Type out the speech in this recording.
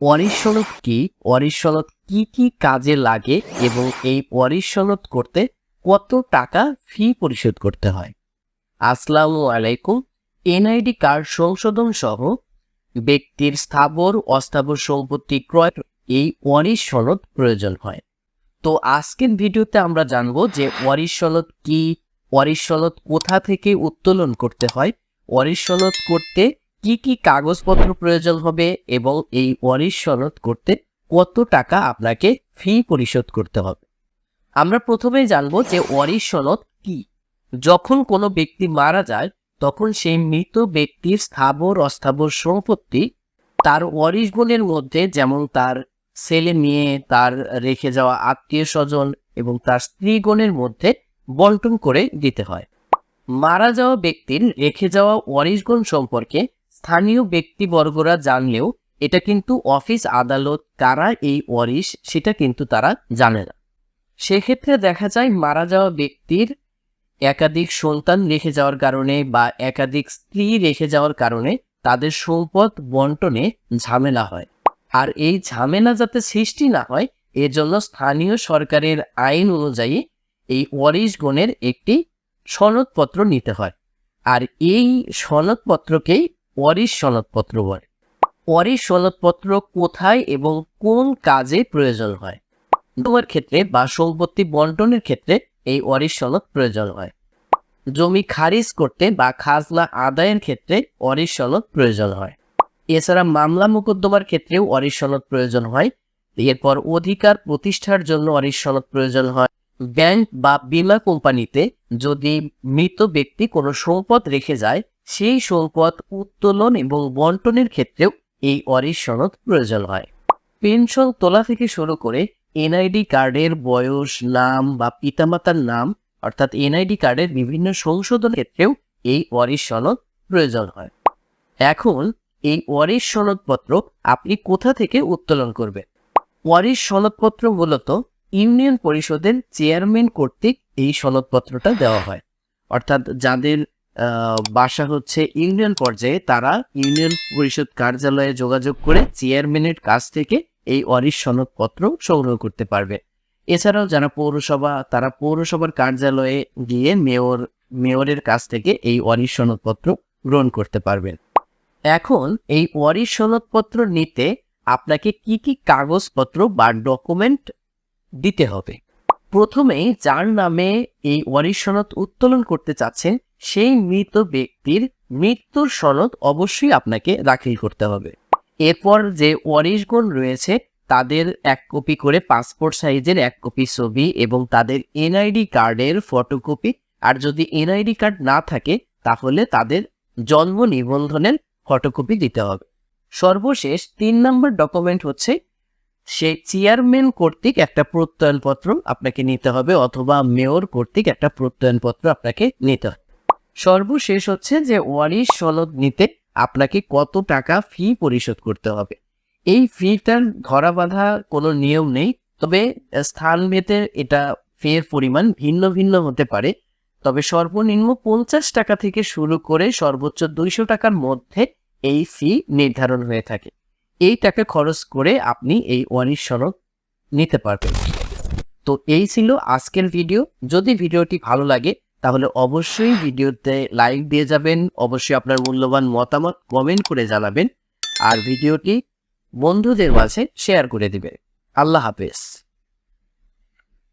ওয়ারিশ কি? ওয়ারিশ কি কি কাজে লাগে এবং এই ওয়ারিশ করতে কত টাকা ফি পরিশোধ করতে হয়? আসসালামু আলাইকুম। এনআইডি কার্ড সংশোধন সহ ব্যক্তির স্থাবর অস্থাবর সম্পত্তি ক্রয় এই ওয়ারিশ প্রয়োজন হয়। তো আজকের ভিডিওতে আমরা জানব যে ওয়ারিশ কি ওয়ারিশ কোথা থেকে উত্তোলন করতে হয় ওয়ারিশ করতে কি কি কাগজপত্র প্রয়োজন হবে এবং এই ওয়ারিশ সনদ করতে কত টাকা আপনাকে ফি পরিশোধ করতে হবে? আমরা প্রথমেই জানব যে ওয়ারিশ সনদ কি। যখন কোনো ব্যক্তি মারা যায়, তখন সেই মৃত ব্যক্তির স্থাবর, অস্থাবর সম্পত্তি তার ওয়ারিশগুণের মধ্যে যেমন তার ছেলে মেয়ে, তার রেখে যাওয়া আত্মীয় স্বজন এবং তার স্ত্রীগণের মধ্যে বন্টন করে দিতে হয়। মারা যাওয়া ব্যক্তির রেখে যাওয়া ওয়ারিশগণ সম্পর্কে স্থানীয় ব্যক্তিবর্গরা জানলেও এটা কিন্তু অফিস আদালত, কারা এই ওয়ারিশ, সেটা কিন্তু তারা জানে না। সেক্ষেত্রে দেখা যায় মারা যাওয়া ব্যক্তির একাধিক সন্তান রেখে যাওয়ার কারণে বা একাধিক স্ত্রী রেখে যাওয়ার কারণে তাদের সম্পদ বন্টনে ঝামেলা হয়। আর এই ঝামেলা যাতে সৃষ্টি না হয়, এর জন্য স্থানীয় সরকারের আইন অনুযায়ী এই ওয়ারিশ গণের একটি সনদপত্র নিতে হয়। আর এই সনদপত্রকেই ওয়ারিশ সনদপত্র বলে ওয়ারিশ সনদপত্র কোথায় এবং কোন কাজে প্রয়োজন হয়? তোমার ক্ষেত্রে বা সম্পত্তি বন্টনের ক্ষেত্রে এই ওয়ারিশ সনদ প্রয়োজন হয়। জমি খারিজ করতে বা খাজনা আদায়ের ক্ষেত্রে ওয়ারিশ সনদ প্রয়োজন হয়। এছাড়া মামলা মোকদ্দমার ক্ষেত্রেও ওয়ারিশ সনদ প্রয়োজন হয়। এরপর অধিকার প্রতিষ্ঠার জন্য ওয়ারিশ সনদ প্রয়োজন হয়। ব্যাংক বা বিমা কোম্পানিতে যদি মৃত ব্যক্তি কোনো সম্পদ রেখে যায় সেই সম্পদ উত্তোলন এবং বন্টনের ক্ষেত্রেও এই ওয়ারিশ সনদ প্রয়োজন হয়। পেনশন তোলা থেকে শুরু করে এনআইডি কার্ডের বয়স, নাম বা পিতামাতার নাম, অর্থাৎ এনআইডি কার্ডের বিভিন্ন সংশোধন ক্ষেত্রেও এই ওয়ারিশ সনদ প্রয়োজন হয়। এখন এই ওয়ারিশ সনদপত্র আপনি কোথা থেকে উত্তোলন করবেন? ওয়ারিশ সনদপত্র মূলত ইউনিয়ন পরিষদের চেয়ারম্যান কর্তৃক এই সনদপত্রটা দেওয়া হয়। অর্থাৎ যাদের বাসা হচ্ছে ইউনিয়ন পর্যায়ে। তারা ইউনিয়ন পরিষদ কার্যালয়ে যোগাযোগ করে চেয়ারম্যানের কাছ থেকে এই ওয়ারিশ সনদপত্র সংগ্রহ করতে পারবে। এছাড়াও যারা পৌরসভা, তারা পৌরসভার কার্যালয়ে গিয়ে মেয়র, মেয়রের কাছ থেকে এই ওয়ারিশ সনদপত্র গ্রহণ করতে পারবেন। এখন এই ওয়ারিশ সনদপত্র নিতে আপনাকে কি কি কাগজপত্র বা ডকুমেন্ট দিতে হবে? প্রথমেই যার নামে এই ওয়ারিশ সনদ উত্তোলন করতে চাচ্ছেন সেই মৃত ব্যক্তির মৃত্যুর সনদ অবশ্যই আপনাকে দাখিল করতে হবে। এরপর যে ওয়ারিশগণ রয়েছে, তাদের এক কপি করে পাসপোর্ট সাইজের এক কপি ছবি এবং তাদের এনআইডি কার্ডের ফটোকপি আর যদি এনআইডি কার্ড না থাকে, তাহলে তাদের জন্ম নিবন্ধনের ফটোকপি দিতে হবে। সর্বশেষ তিন নম্বর ডকুমেন্ট হচ্ছে সে চেয়ারম্যান কর্তৃক একটা প্রত্যয়নপত্র আপনাকে নিতে হবে অথবা মেয়র কর্তৃক একটা প্রত্যয়নপত্র আপনাকে নিতে হবে। সর্বশেষ হচ্ছে যে ওয়ারিশ সনদ নিতে আপনাকে কত টাকা ফি পরিশোধ করতে হবে। এই ফিটার ধরা বাঁধা কোনো নিয়ম নেই, তবে স্থান ভেদে এটা ফের পরিমাণ ভিন্ন ভিন্ন হতে পারে। তবে সর্বনিম্ন পঞ্চাশ টাকা থেকে শুরু করে সর্বোচ্চ দুইশো টাকার মধ্যে এই ফি নির্ধারণ হয়ে থাকে। এই টাকা খরচ করে আপনি এই ওয়ারিশ সনদ নিতে পারবেন। তো এই ছিল আজকের ভিডিও যদি ভিডিওটি ভালো লাগে তাহলে অবশ্যই ভিডিওতে লাইক দিয়ে যাবেন, অবশ্যই আপনার মূল্যবান মতামত কমেন্ট করে জানাবেন, আর ভিডিওটি বন্ধুদের মাঝে শেয়ার করে দিবেন। আল্লাহ হাফেজ।